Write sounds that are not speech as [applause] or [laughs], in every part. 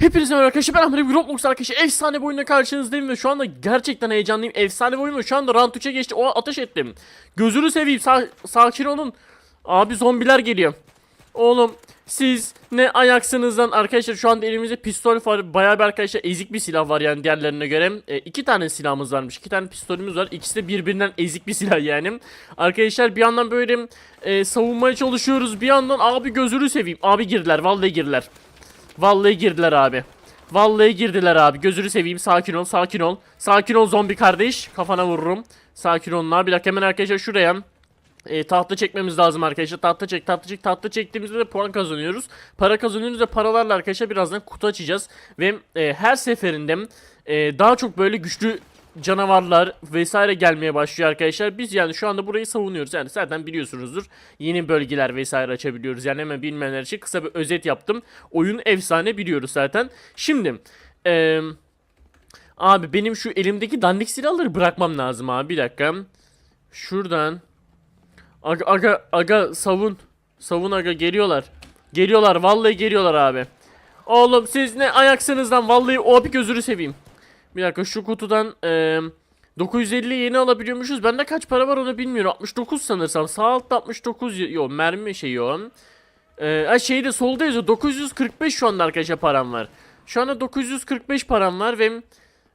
Hepinize merhaba arkadaşlar ben Ahmet Roblox arkadaşlar efsane bir oyunla karşınızdayım ve şu anda gerçekten heyecanlıyım. Efsane bir oyun şu anda round 3'e geçti o ateş ettim. Gözünü seveyim sa- sakin olun. Abi zombiler geliyor. Oğlum siz ne ayaksınızdan arkadaşlar şu anda elimizde pistol var bayağı bir arkadaşlar ezik bir silah var yani diğerlerine göre. E, iki tane silahımız varmış iki tane pistolümüz var ikisi de birbirinden ezik bir silah yani. Arkadaşlar bir yandan böyle e, savunmaya çalışıyoruz bir yandan abi gözünü seveyim. Abi girdiler vallahi girdiler Vallahi girdiler abi. Vallahi girdiler abi. Gözünü seveyim. Sakin ol, sakin ol. Sakin ol zombi kardeş. Kafana vururum. Sakin olun. Bir dakika hemen arkadaşlar şuraya e, tahta çekmemiz lazım arkadaşlar. Tahta çek, tahta çek, tahta çektiğimizde de puan kazanıyoruz. Para kazanıyoruz ve paralarla arkadaşlar birazdan kutu açacağız. Ve e, her seferinde e, daha çok böyle güçlü canavarlar vesaire gelmeye başlıyor arkadaşlar. Biz yani şu anda burayı savunuyoruz. Yani zaten biliyorsunuzdur. Yeni bölgeler vesaire açabiliyoruz. Yani hemen bilmeyenler için kısa bir özet yaptım. Oyun efsane biliyoruz zaten. Şimdi eee Abi benim şu elimdeki dandik silahları bırakmam lazım abi. Bir dakika. Şuradan. Aga, aga, aga savun. Savun aga geliyorlar. Geliyorlar vallahi geliyorlar abi. Oğlum siz ne ayaksınız lan vallahi o bir gözünü seveyim. Bir dakika şu kutudan eee 950 yeni alabiliyormuşuz. Bende kaç para var onu bilmiyorum. 69 sanırsam. Sağ altta 69 yok mermi şeyi o. Ee, şeyde solda yazıyor. 945 şu anda arkadaşlar param var. Şu anda 945 param var ve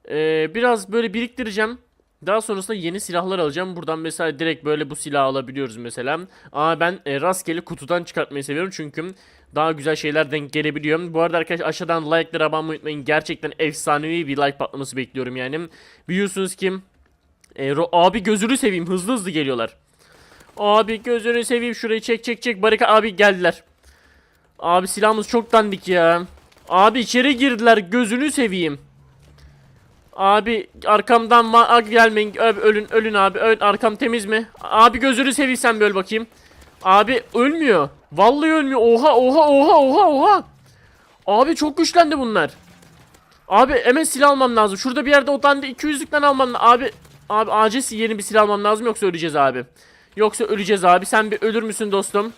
e, biraz böyle biriktireceğim. Daha sonrasında yeni silahlar alacağım. Buradan mesela direkt böyle bu silahı alabiliyoruz mesela. Ama ben e, rastgele kutudan çıkartmayı seviyorum çünkü daha güzel şeyler denk gelebiliyor. Bu arada arkadaşlar aşağıdan like'ları abone unutmayın. Gerçekten efsanevi bir like patlaması bekliyorum yani. Biliyorsunuz ki e, abi gözünü seveyim hızlı hızlı geliyorlar. Abi gözünü seveyim şurayı çek çek çek barika abi geldiler. Abi silahımız çok dandik ya. Abi içeri girdiler gözünü seveyim. Abi arkamdan Aa, gelmeyin ölün ölün abi ölün arkam temiz mi? Abi gözünü seveyim sen böyle bakayım. Abi ölmüyor. Vallahi ölmüyor. Oha oha oha oha oha. Abi çok güçlendi bunlar. Abi hemen silah almam lazım. Şurada bir yerde o dandik 200'lükten almam lazım. Abi abi acil yeni bir silah almam lazım yoksa öleceğiz abi. Yoksa öleceğiz abi. Sen bir ölür müsün dostum?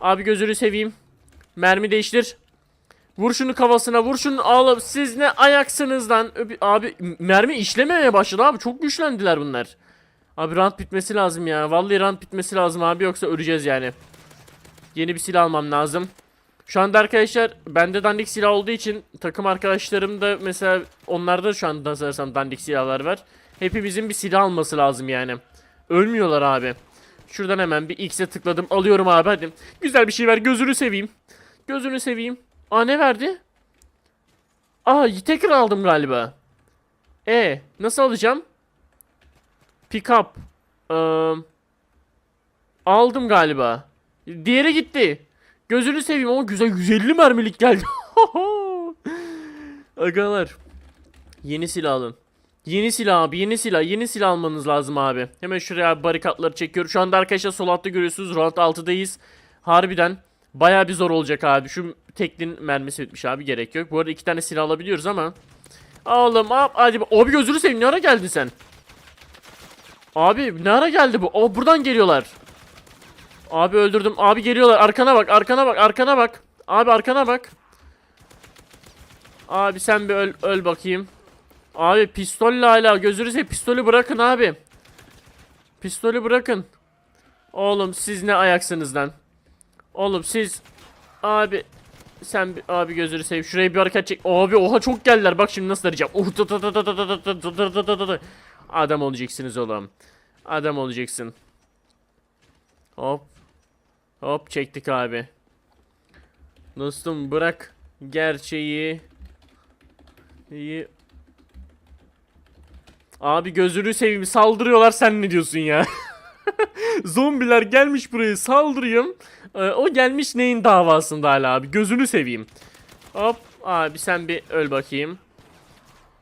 Abi gözünü seveyim. Mermi değiştir. Vur şunu kafasına vur şunu ağla. Siz ne ayaksınız lan? Abi mermi işlememeye başladı abi. Çok güçlendiler bunlar. Abi rant bitmesi lazım ya. Vallahi rant bitmesi lazım abi yoksa öleceğiz yani. Yeni bir silah almam lazım. Şu anda arkadaşlar bende dandik silah olduğu için takım arkadaşlarım da mesela onlarda şu anda sanırsam dandik silahlar var. Hepimizin bir silah alması lazım yani. Ölmüyorlar abi. Şuradan hemen bir X'e tıkladım. Alıyorum abi hadi. Güzel bir şey ver. Gözünü seveyim. Gözünü seveyim. Aa ne verdi? Aa tekrar aldım galiba. E nasıl alacağım? Pick up. Ee, aldım galiba. Diğeri gitti. Gözünü seveyim ama güzel 150 mermilik geldi. [laughs] Agalar. Yeni silah alın. Yeni silah abi yeni silah yeni silah almanız lazım abi. Hemen şuraya barikatları çekiyorum. Şu anda arkadaşlar sol altta görüyorsunuz round 6'dayız. Harbiden baya bir zor olacak abi. Şu teklin mermisi bitmiş abi gerek yok. Bu arada iki tane silah alabiliyoruz ama. Oğlum abi hadi abi gözünü seveyim ne ara geldin sen? Abi ne ara geldi bu? O buradan geliyorlar. Abi öldürdüm. Abi geliyorlar. Arkana bak arkana bak arkana bak. Abi arkana bak. Abi sen bir öl, öl bakayım. Abi pistolle hala gözünü seveyim pistolü bırakın abi. Pistolü bırakın. Oğlum siz ne ayaksınız lan? Oğlum siz abi sen abi gözünü seveyim şuraya bir hareket çek. Abi oha çok geldiler bak şimdi nasıl arayacağım. Uh, Adam olacaksınız oğlum. Adam olacaksın. Hop. Hop çektik abi. Dostum bırak gerçeği. İyi. Abi gözünü seveyim saldırıyorlar sen ne diyorsun ya? [laughs] Zombiler gelmiş buraya saldırayım. Ee, o gelmiş neyin davasında hala abi gözünü seveyim. Hop abi sen bir öl bakayım.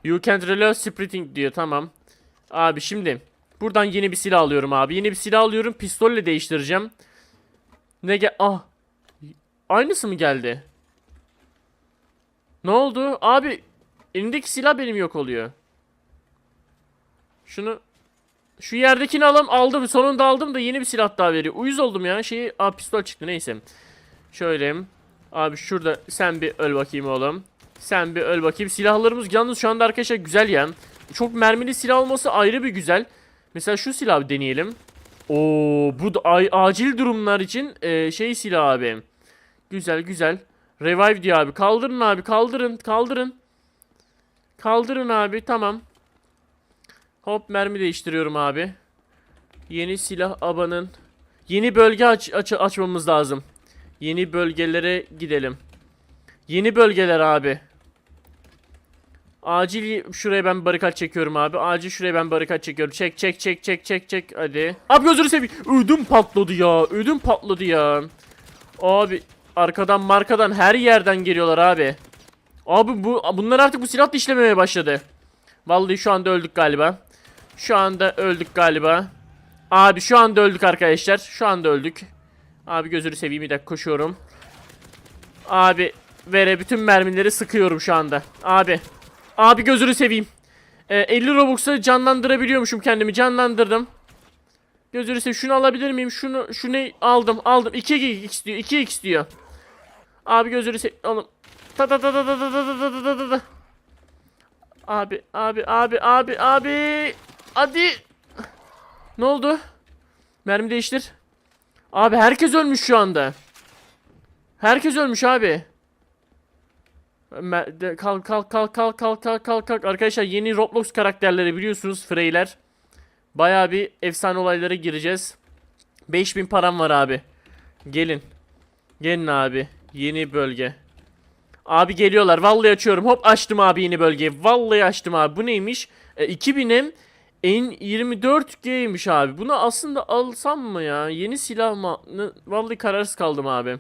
You can't reload sprinting diyor tamam. Abi şimdi buradan yeni bir silah alıyorum abi. Yeni bir silah alıyorum pistolle değiştireceğim. Ne gel ah. Aynısı mı geldi? Ne oldu? Abi elimdeki silah benim yok oluyor. Şunu şu yerdekini alam aldım. Sonunda aldım da yeni bir silah daha veriyor. Uyuz oldum ya. Şeyi Aa, pistol çıktı neyse. Şöyle. Abi şurada sen bir öl bakayım oğlum. Sen bir öl bakayım. Silahlarımız yalnız şu anda arkadaşlar güzel ya. Çok mermili silah olması ayrı bir güzel. Mesela şu silahı deneyelim. Oo bu da acil durumlar için e, şey silah abi. Güzel güzel. Revive diyor abi. Kaldırın abi kaldırın kaldırın. Kaldırın abi tamam. Hop mermi değiştiriyorum abi. Yeni silah abanın. Yeni bölge aç, aç açmamız lazım. Yeni bölgelere gidelim. Yeni bölgeler abi. Acil şuraya ben barikat çekiyorum abi. Acil şuraya ben barikat çekiyorum. Çek çek çek çek çek çek. Hadi. Abi gözünü seveyim. Ödüm patladı ya. Ödüm patladı ya. Abi arkadan markadan her yerden geliyorlar abi. Abi bu bunlar artık bu silahla işlememeye başladı. Vallahi şu anda öldük galiba. Şu anda öldük galiba. Abi şu anda öldük arkadaşlar. Şu anda öldük. Abi gözünü seveyim bir dakika koşuyorum. Abi vere bütün mermileri sıkıyorum şu anda. Abi. Abi gözünü seveyim. Ee, 50 Robux'a canlandırabiliyormuşum kendimi. Canlandırdım. Gözünü seveyim. Şunu alabilir miyim? Şunu şunu aldım. Aldım. 2 x diyor. 2 x diyor. Abi gözünü seveyim. Oğlum. Ta ta ta ta ta ta ta ta ta ta ta ta. Abi abi abi abi abi. Hadi. Ne oldu? Mermi değiştir. Abi herkes ölmüş şu anda. Herkes ölmüş abi. Kalk kalk kalk kalk kalk kalk kalk kalk. Arkadaşlar yeni Roblox karakterleri biliyorsunuz Freyler. Baya bir efsane olaylara gireceğiz. 5000 param var abi. Gelin. Gelin abi. Yeni bölge. Abi geliyorlar. Vallahi açıyorum. Hop açtım abi yeni bölgeyi. Vallahi açtım abi. Bu neymiş? E, 2000'im N24G'ymiş abi. Bunu aslında alsam mı ya? Yeni silah mı? Vallahi kararsız kaldım abi.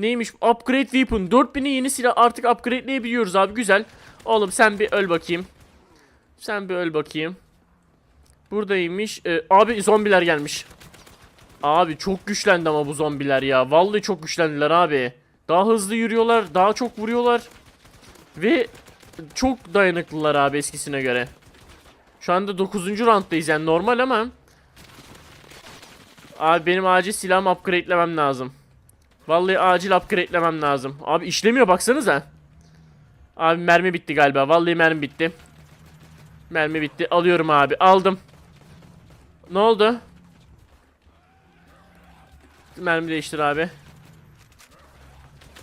Neymiş? Upgrade weapon. 4000'i yeni silah artık upgrade'leyebiliyoruz abi. Güzel. Oğlum sen bir öl bakayım. Sen bir öl bakayım. Buradaymış. Ee, abi zombiler gelmiş. Abi çok güçlendi ama bu zombiler ya. Vallahi çok güçlendiler abi. Daha hızlı yürüyorlar. Daha çok vuruyorlar. Ve çok dayanıklılar abi eskisine göre. Şu anda 9. rounddayız yani normal ama. Abi benim acil silahımı upgrade'lemem lazım. Vallahi acil upgrade'lemem lazım. Abi işlemiyor baksanıza. Abi mermi bitti galiba. Vallahi mermi bitti. Mermi bitti. Alıyorum abi. Aldım. Ne oldu? Mermi değiştir abi.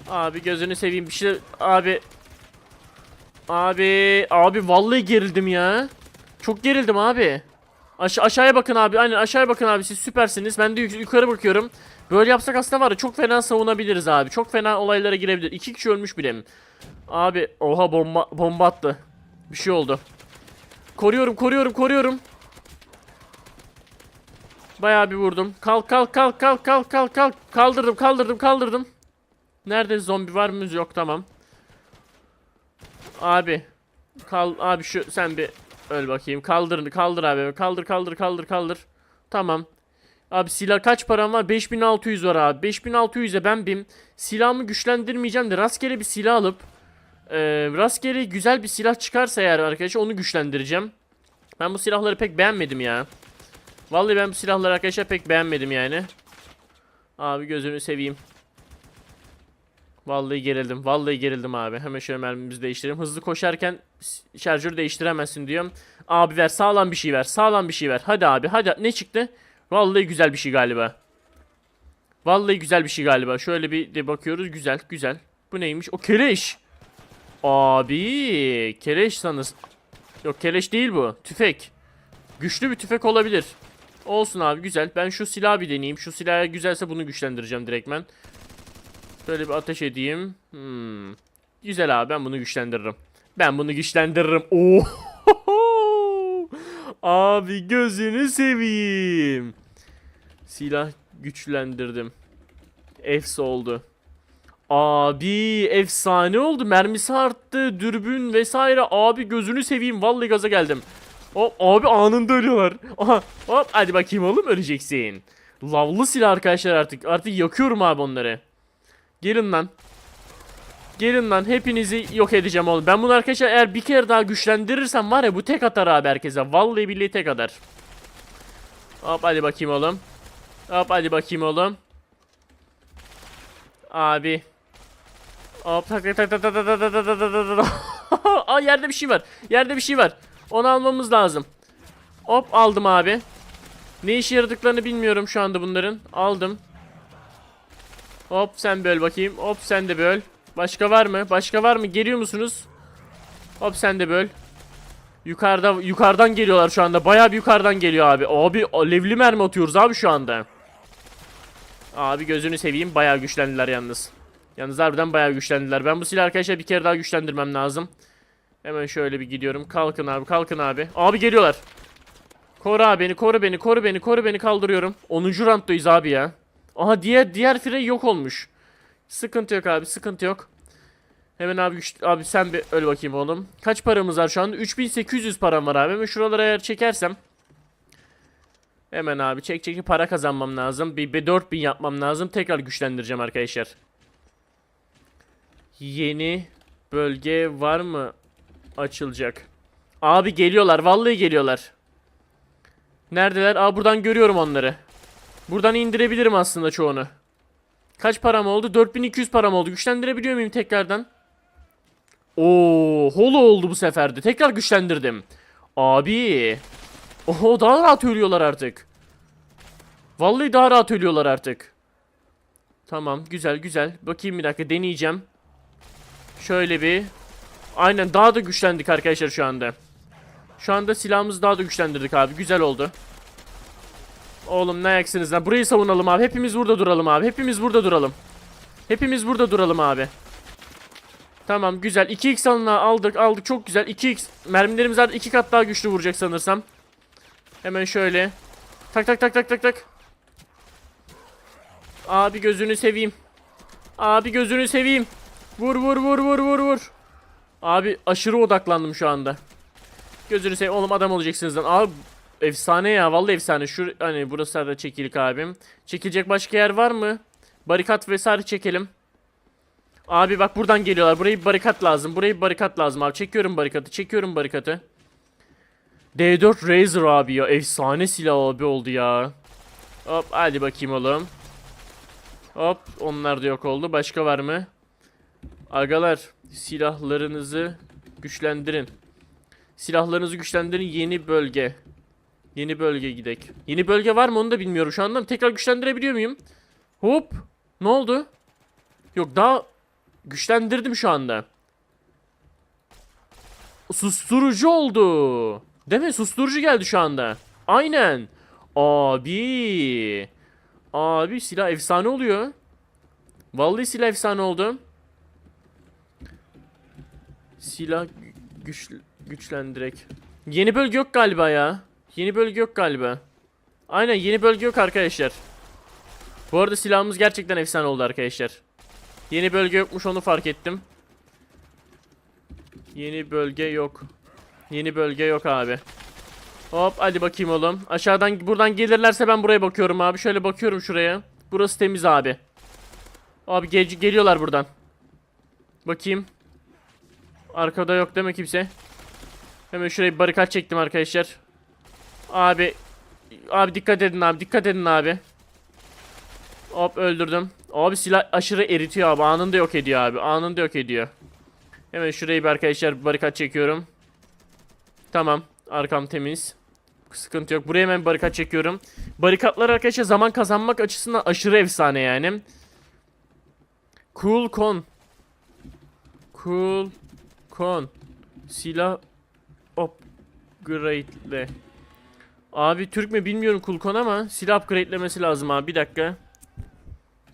Abi gözünü seveyim bir şey abi. Abi abi vallahi gerildim ya. Çok gerildim abi. Aş aşağıya bakın abi. Aynen aşağıya bakın abi. Siz süpersiniz. Ben de yuk- yukarı bakıyorum. Böyle yapsak aslında var ya çok fena savunabiliriz abi. Çok fena olaylara girebilir. İki kişi ölmüş bile. Abi oha bomba bomba attı. Bir şey oldu. Koruyorum koruyorum koruyorum. Bayağı bir vurdum. Kalk kalk kalk kalk kalk kalk kalk. Kaldırdım kaldırdım kaldırdım. Nerede zombi var mı? Yok tamam. Abi. Kal abi şu sen bir öl bakayım. Kaldır kaldır abi. Kaldır kaldır kaldır kaldır. Tamam. Abi silah kaç param var? 5600 var abi. 5600'e ben bim. Silahımı güçlendirmeyeceğim de rastgele bir silah alıp e, rastgele güzel bir silah çıkarsa eğer arkadaşlar onu güçlendireceğim. Ben bu silahları pek beğenmedim ya. Vallahi ben bu silahları arkadaşlar pek beğenmedim yani. Abi gözünü seveyim. Vallahi gerildim. Vallahi gerildim abi. Hemen şöyle mermimizi değiştirelim. Hızlı koşarken şarjörü değiştiremezsin diyorum. Abi ver sağlam bir şey ver. Sağlam bir şey ver. Hadi abi hadi. Ne çıktı? Vallahi güzel bir şey galiba. Vallahi güzel bir şey galiba. Şöyle bir de bakıyoruz. Güzel güzel. Bu neymiş? O keleş. Abi keleş sanız. Yok keleş değil bu. Tüfek. Güçlü bir tüfek olabilir. Olsun abi güzel. Ben şu silahı bir deneyeyim. Şu silah güzelse bunu güçlendireceğim direktmen. Şöyle bir ateş edeyim. Hmm. Güzel abi ben bunu güçlendiririm. Ben bunu güçlendiririm. Oo. [laughs] abi gözünü seveyim. Silah güçlendirdim. Efs oldu. Abi efsane oldu. Mermisi arttı. Dürbün vesaire. Abi gözünü seveyim. Vallahi gaza geldim. Hop abi anında ölüyorlar. Aha hop hadi bakayım oğlum öleceksin. Lavlı silah arkadaşlar artık. Artık yakıyorum abi onları. Gelin lan. Gelin lan hepinizi yok edeceğim oğlum. Ben bunu arkadaşlar eğer bir kere daha güçlendirirsem var ya bu tek atar abi herkese. Vallahi billahi tek atar. Hop hadi bakayım oğlum. Hop hadi bakayım oğlum. Abi. Hop tak tak tak tak tak tak tak tak tak tak. Aa yerde bir şey var. Yerde bir şey var. Onu almamız lazım. Hop aldım abi. Ne işe yaradıklarını bilmiyorum şu anda bunların. Aldım. Hop sen böl bakayım. Hop sen de böl. Başka var mı? Başka var mı? Geliyor musunuz? Hop sen de böl. Yukarıda yukarıdan geliyorlar şu anda. Bayağı bir yukarıdan geliyor abi. Abi alevli mermi atıyoruz abi şu anda. Abi gözünü seveyim. Bayağı güçlendiler yalnız. Yalnız harbiden bayağı güçlendiler. Ben bu silahı arkadaşlar bir kere daha güçlendirmem lazım. Hemen şöyle bir gidiyorum. Kalkın abi, kalkın abi. Abi geliyorlar. Koru abi beni, koru beni, koru beni, koru beni kaldırıyorum. 10. rounddayız abi ya. Aha diğer diğer Frey yok olmuş. Sıkıntı yok abi, sıkıntı yok. Hemen abi güç, abi sen bir öl bakayım oğlum. Kaç paramız var şu anda? 3800 param var abi. Hemen şuralara eğer çekersem. Hemen abi çek çek para kazanmam lazım. Bir, bir 4000 yapmam lazım. Tekrar güçlendireceğim arkadaşlar. Yeni bölge var mı açılacak? Abi geliyorlar. Vallahi geliyorlar. Neredeler? Aa buradan görüyorum onları. Buradan indirebilirim aslında çoğunu. Kaç param oldu? 4200 param oldu. Güçlendirebiliyor muyum tekrardan? Oo, holo oldu bu seferde. Tekrar güçlendirdim. Abi. Oho daha rahat ölüyorlar artık. Vallahi daha rahat ölüyorlar artık. Tamam güzel güzel. Bakayım bir dakika deneyeceğim. Şöyle bir. Aynen daha da güçlendik arkadaşlar şu anda. Şu anda silahımızı daha da güçlendirdik abi. Güzel oldu. Oğlum ne ayaksınız lan. Burayı savunalım abi. Hepimiz burada duralım abi. Hepimiz burada duralım. Hepimiz burada duralım abi. Tamam güzel. 2x alına aldık aldık. Çok güzel. 2x. Mermilerimiz zaten 2 kat daha güçlü vuracak sanırsam. Hemen şöyle. Tak tak tak tak tak tak. Abi gözünü seveyim. Abi gözünü seveyim. Vur vur vur vur vur vur. Abi aşırı odaklandım şu anda. Gözünü seveyim. Oğlum adam olacaksınız lan. Abi efsane ya. Vallahi efsane. Şu hani burası da çekilik abim. Çekilecek başka yer var mı? Barikat vesaire çekelim. Abi bak buradan geliyorlar. Burayı bir barikat lazım. Burayı bir barikat lazım abi. Çekiyorum barikatı. Çekiyorum barikatı. D4 Razer abi ya. Efsane silah abi oldu ya. Hop hadi bakayım oğlum. Hop onlar da yok oldu. Başka var mı? Agalar silahlarınızı güçlendirin. Silahlarınızı güçlendirin yeni bölge. Yeni bölge gidek. Yeni bölge var mı onu da bilmiyorum şu anda. Tekrar güçlendirebiliyor muyum? Hop. Ne oldu? Yok daha güçlendirdim şu anda. Susturucu oldu. Değil mi? Susturucu geldi şu anda. Aynen. Abi. Abi silah efsane oluyor. Vallahi silah efsane oldu. Silah gü- güç güçlendirek. Yeni bölge yok galiba ya. Yeni bölge yok galiba. Aynen yeni bölge yok arkadaşlar. Bu arada silahımız gerçekten efsane oldu arkadaşlar. Yeni bölge yokmuş onu fark ettim. Yeni bölge yok. Yeni bölge yok abi. Hop hadi bakayım oğlum. Aşağıdan buradan gelirlerse ben buraya bakıyorum abi. Şöyle bakıyorum şuraya. Burası temiz abi. Abi gel geliyorlar buradan. Bakayım. Arkada yok değil mi kimse? Hemen şuraya bir barikat çektim arkadaşlar. Abi. Abi dikkat edin abi. Dikkat edin abi. Hop öldürdüm. Abi silah aşırı eritiyor abi. Anında yok ediyor abi. Anında yok ediyor. Hemen şurayı bir arkadaşlar barikat çekiyorum. Tamam. Arkam temiz. Sıkıntı yok. Buraya hemen barikat çekiyorum. Barikatlar arkadaşlar zaman kazanmak açısından aşırı efsane yani. Cool con. Cool con. Silah upgrade'le. Abi Türk mü bilmiyorum con ama silah upgrade'lemesi lazım abi. Bir dakika.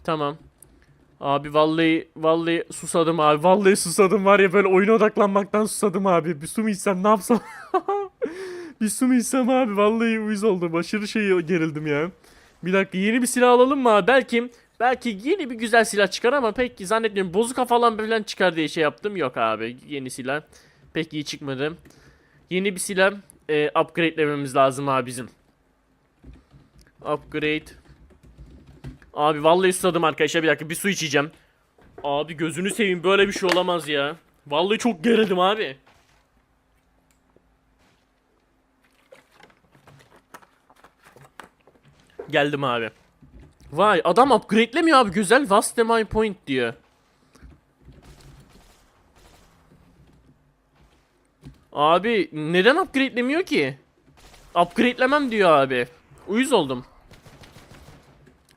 Tamam. Abi vallahi vallahi susadım abi. Vallahi susadım var ya böyle oyuna odaklanmaktan susadım abi. Bir su mu içsem ne yapsam? [laughs] bir su mu içsem abi? Vallahi uyuz oldum. Aşırı şey gerildim ya. Bir dakika yeni bir silah alalım mı abi? Belki belki yeni bir güzel silah çıkar ama pek zannetmiyorum. Bozuka falan falan çıkar diye şey yaptım. Yok abi yeni silah. Pek iyi çıkmadı. Yeni bir silah e, upgrade'lememiz lazım abi bizim. Upgrade. Abi vallahi susadım arkadaşlar bir dakika bir su içeceğim. Abi gözünü seveyim böyle bir şey olamaz ya. Vallahi çok gerildim abi. Geldim abi. Vay adam upgrade'lemiyor abi güzel Vaste my point diyor. Abi neden upgrade'lemiyor ki? Upgrade'lemem diyor abi. Uyuz oldum.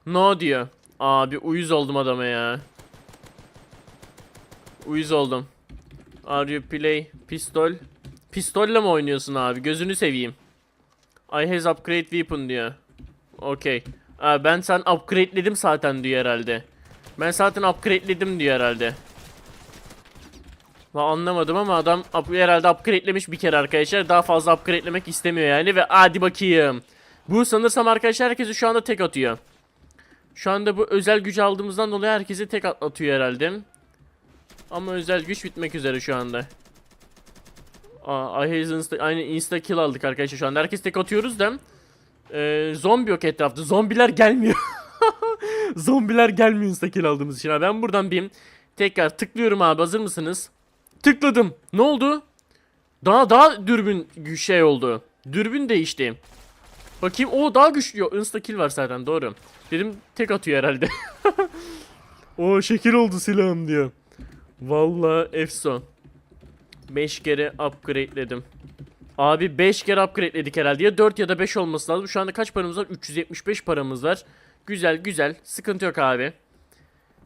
No diyor. Abi uyuz oldum adama ya. Uyuz oldum. Are you play pistol? Pistolle mi oynuyorsun abi? Gözünü seveyim. I has upgrade weapon diyor. Okey. Ben sen upgrade'ledim zaten diyor herhalde. Ben zaten upgrade'ledim diyor herhalde. Va anlamadım ama adam up- herhalde upgrade'lemiş bir kere arkadaşlar. Daha fazla upgrade'lemek istemiyor yani ve hadi bakayım. Bu sanırsam arkadaşlar herkesi şu anda tek atıyor. Şu anda bu özel gücü aldığımızdan dolayı herkesi tek at- atıyor herhalde. Ama özel güç bitmek üzere şu anda. Aa, insta, aynı insta kill aldık arkadaşlar şu anda. Herkes tek atıyoruz da. Ee, zombi yok etrafta. Zombiler gelmiyor. [laughs] Zombiler gelmiyor insta kill aldığımız için. Ben buradan bir tekrar tıklıyorum abi. Hazır mısınız? Tıkladım. Ne oldu? Daha daha dürbün şey oldu. Dürbün değişti. Bakayım. O daha güçlü. Yok, Insta kill var zaten doğru. Dedim tek atıyor herhalde. [laughs] o şekil oldu silahım diyor. Vallahi efson. 5 kere upgrade'ledim. Abi 5 kere upgrade'ledik herhalde. Ya 4 ya da 5 olması lazım. Şu anda kaç paramız var? 375 paramız var. Güzel güzel. Sıkıntı yok abi.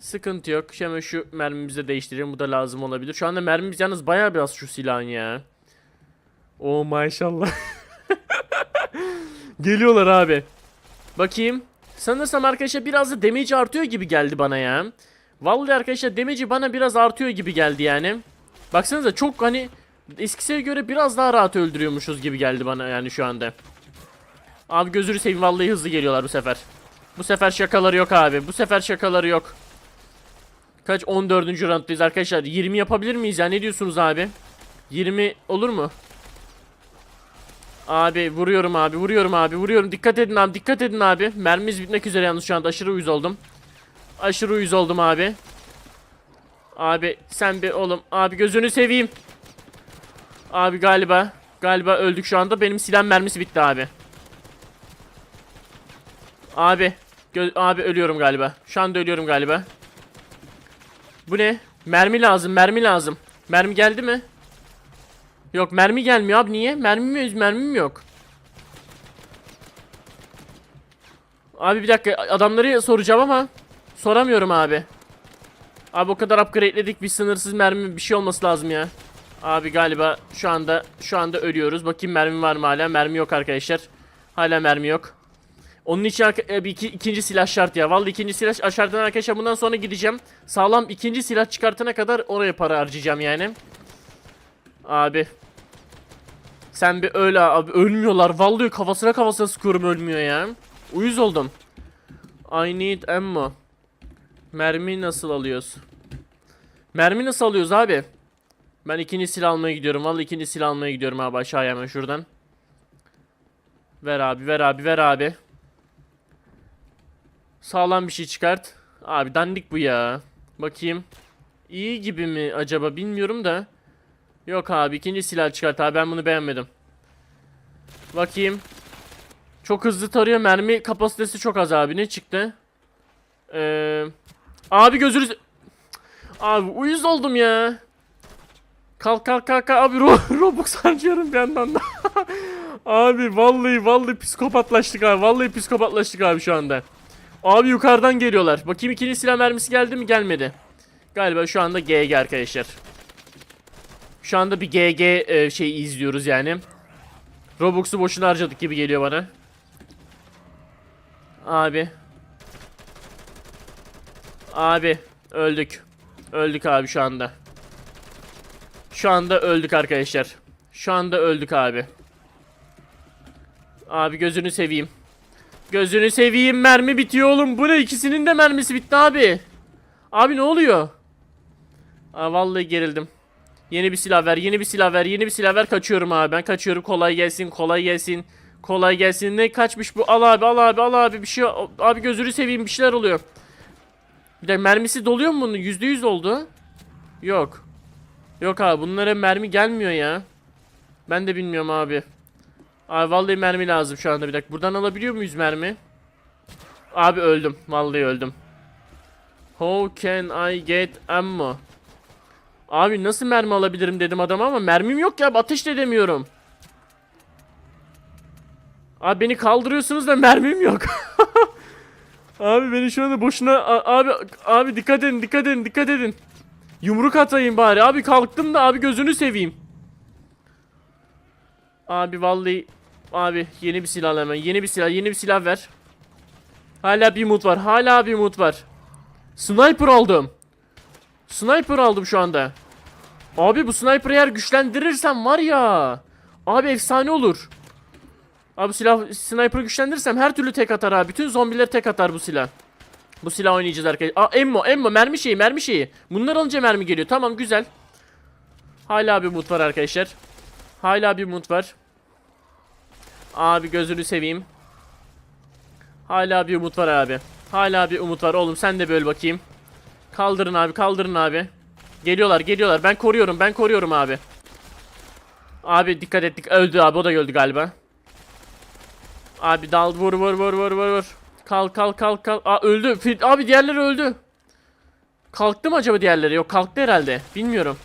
Sıkıntı yok. Hemen şu mermimizi de değiştirelim. Bu da lazım olabilir. Şu anda mermimiz yalnız bayağı biraz şu silahın ya. Oo maşallah. [laughs] Geliyorlar abi. Bakayım. Sanırsam arkadaşlar biraz da damage artıyor gibi geldi bana ya. Vallahi arkadaşlar damage'i bana biraz artıyor gibi geldi yani. Baksanıza çok hani eskisine göre biraz daha rahat öldürüyormuşuz gibi geldi bana yani şu anda. Abi gözünü seveyim vallahi hızlı geliyorlar bu sefer. Bu sefer şakaları yok abi. Bu sefer şakaları yok. Kaç 14. rounddayız arkadaşlar. 20 yapabilir miyiz ya? Ne diyorsunuz abi? 20 olur mu? Abi vuruyorum abi vuruyorum abi vuruyorum. Dikkat edin abi dikkat edin abi. Mermimiz bitmek üzere yalnız şu anda aşırı uyuz oldum. Aşırı uyuz oldum abi. Abi sen bir oğlum abi gözünü seveyim. Abi galiba galiba öldük şu anda. Benim silah mermisi bitti abi. Abi abi ölüyorum galiba. Şu anda ölüyorum galiba. Bu ne? Mermi lazım, mermi lazım. Mermi geldi mi? Yok mermi gelmiyor abi niye? Mermim mermim yok. Abi bir dakika adamları soracağım ama soramıyorum abi. Abi o kadar upgrade'ledik bir sınırsız mermi bir şey olması lazım ya. Abi galiba şu anda şu anda ölüyoruz. Bakayım mermi var mı hala? Mermi yok arkadaşlar. Hala mermi yok. Onun için e, bir iki, ikinci silah şart ya. Vallahi ikinci silah şarttan arkadaşlar bundan sonra gideceğim. Sağlam ikinci silah çıkartana kadar oraya para harcayacağım yani. Abi. Sen bir öyle abi ölmüyorlar. Vallahi kafasına kafasına sıkıyorum ölmüyor ya. Uyuz oldum. I need ammo. Mermi nasıl alıyoruz? Mermi nasıl alıyoruz abi? Ben ikinci silah almaya gidiyorum. Vallahi ikinci silah almaya gidiyorum abi aşağıya hemen şuradan. Ver abi ver abi ver abi. Sağlam bir şey çıkart. Abi dandik bu ya. Bakayım. İyi gibi mi acaba bilmiyorum da. Yok abi ikinci silah çıkart abi ben bunu beğenmedim. Bakayım. Çok hızlı tarıyor mermi kapasitesi çok az abi ne çıktı? Ee, abi gözünü se- Abi uyuz oldum ya. Kalk kalk kalk. abi ro [laughs] Robux harcıyorum bir yandan da. [laughs] abi vallahi vallahi psikopatlaştık abi vallahi psikopatlaştık abi şu anda. Abi yukarıdan geliyorlar. Bakayım ikinci silah mermisi geldi mi gelmedi. Galiba şu anda GG arkadaşlar. Şu anda bir GG e, şey izliyoruz yani. Robux'u boşuna harcadık gibi geliyor bana. Abi. Abi öldük. Öldük abi şu anda. Şu anda öldük arkadaşlar. Şu anda öldük abi. Abi gözünü seveyim. Gözünü seveyim mermi bitiyor oğlum. Bu ne ikisinin de mermisi bitti abi. Abi ne oluyor? Aa, vallahi gerildim. Yeni bir silah ver, yeni bir silah ver, yeni bir silah ver. Kaçıyorum abi. Ben kaçıyorum. Kolay gelsin, kolay gelsin. Kolay gelsin. Ne kaçmış bu? Al abi, al abi, al abi. Bir şey abi gözünü seveyim bir şeyler oluyor. Bir dakika mermisi doluyor mu bunun? Yüzde yüz oldu. Yok. Yok abi bunlara mermi gelmiyor ya. Ben de bilmiyorum abi. Abi vallahi mermi lazım şu anda bir dakika. Buradan alabiliyor muyuz mermi? Abi öldüm. Vallahi öldüm. How can I get ammo? Abi nasıl mermi alabilirim dedim adama ama mermim yok ya ateş de edemiyorum. Abi beni kaldırıyorsunuz da [laughs] mermim yok. [laughs] abi beni şu anda boşuna abi abi dikkat edin dikkat edin dikkat edin. Yumruk atayım bari abi kalktım da abi gözünü seveyim. Abi vallahi abi yeni bir silah hemen yeni bir silah yeni bir silah ver. Hala bir umut var hala bir umut var. Sniper aldım. Sniper aldım şu anda. Abi bu sniper'ı eğer güçlendirirsem var ya. Abi efsane olur. Abi silah sniper'ı güçlendirirsem her türlü tek atar abi. Bütün zombileri tek atar bu silah. Bu silah oynayacağız arkadaşlar. Aa emmo emmo mermi şeyi mermi şeyi. Bunlar alınca mermi geliyor. Tamam güzel. Hala bir umut var arkadaşlar. Hala bir umut var. Abi gözünü seveyim. Hala bir umut var abi. Hala bir umut var oğlum sen de böyle bakayım. Kaldırın abi kaldırın abi. Geliyorlar geliyorlar ben koruyorum ben koruyorum abi. Abi dikkat ettik öldü abi o da öldü galiba. Abi dal vur vur vur vur vur vur. Kalk kalk kalk kalk. Aa öldü. Abi diğerleri öldü. Kalktı mı acaba diğerleri? Yok kalktı herhalde. Bilmiyorum.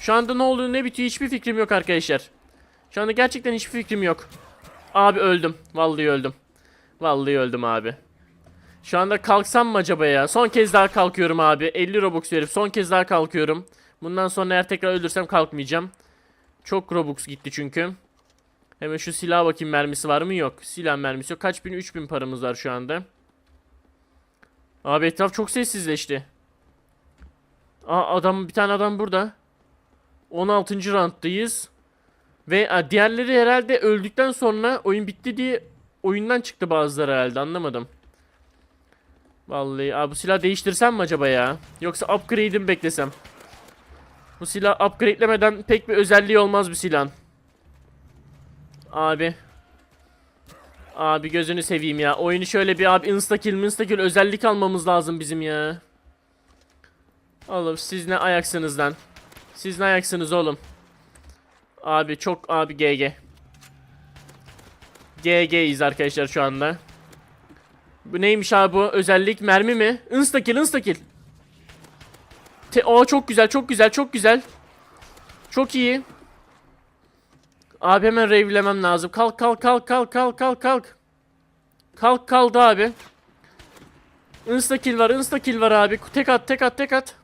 Şu anda ne olduğunu ne bitiyor hiçbir fikrim yok arkadaşlar. Şu anda gerçekten hiçbir fikrim yok. Abi öldüm. Vallahi öldüm. Vallahi öldüm abi. Şu anda kalksam mı acaba ya? Son kez daha kalkıyorum abi. 50 Robux verip son kez daha kalkıyorum. Bundan sonra eğer tekrar ölürsem kalkmayacağım. Çok Robux gitti çünkü. Hemen şu silah bakayım mermisi var mı? Yok. Silah mermisi yok. Kaç bin? 3000 paramız var şu anda. Abi etraf çok sessizleşti. Aa adam bir tane adam burada. 16. rounddayız. Ve diğerleri herhalde öldükten sonra oyun bitti diye oyundan çıktı bazıları herhalde anlamadım. Vallahi abi bu silah değiştirsem mi acaba ya? Yoksa upgrade'imi beklesem. Bu silah upgrade'lemeden pek bir özelliği olmaz bu silahın. Abi. Abi gözünü seveyim ya. Oyunu şöyle bir abi insta kill insta kill özellik almamız lazım bizim ya. Oğlum siz ne ayaksınız lan? Siz ne ayaksınız oğlum? Abi çok abi GG. GG'yiz arkadaşlar şu anda. Bu neymiş abi bu? Özellik mermi mi? Insta kill insta kill. Te Aa çok güzel çok güzel çok güzel. Çok iyi. Abi hemen revlemem lazım. Kalk kalk kalk kalk kalk kalk kalk. Kalk kaldı abi. Insta kill var insta kill var abi. Tek at tek at tek at.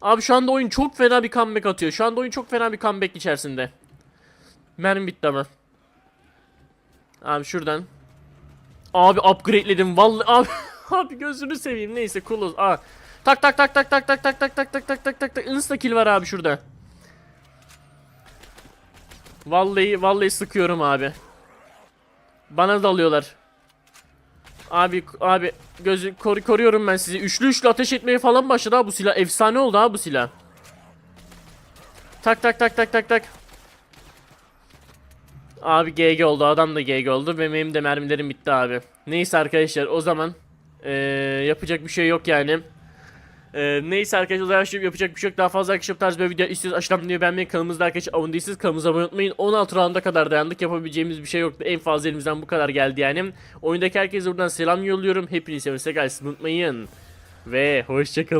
Abi şu anda oyun çok fena bir comeback atıyor. Şu anda oyun çok fena bir comeback içerisinde. Mermi bitti ama. Abi şuradan. Abi upgrade'ledim vallahi abi. abi gözünü seveyim neyse cool Aa. Tak tak tak tak tak tak tak tak tak tak tak tak tak tak insta kill var abi şurada. Vallahi vallahi sıkıyorum abi. Bana dalıyorlar. Abi abi gözü koru koruyorum ben sizi. Üçlü üçlü ateş etmeye falan başladı ha bu silah. Efsane oldu ha bu silah. Tak tak tak tak tak tak. Abi GG oldu. Adam da GG oldu ve benim de mermilerim bitti abi. Neyse arkadaşlar o zaman eee, yapacak bir şey yok yani. Ee, neyse arkadaşlar şimdi yapacak bir şey yok. Daha fazla arkadaşlar tarz böyle video istiyorsanız aşağıdan videoyu beğenmeyi kanalımızda arkadaşlar abone değilseniz kanalımıza abone olmayı unutmayın. 16 rounda kadar dayandık. Yapabileceğimiz bir şey yoktu. En fazla elimizden bu kadar geldi yani. Oyundaki herkese buradan selam yolluyorum. Hepinizi sevmesek unutmayın. Ve hoşçakalın.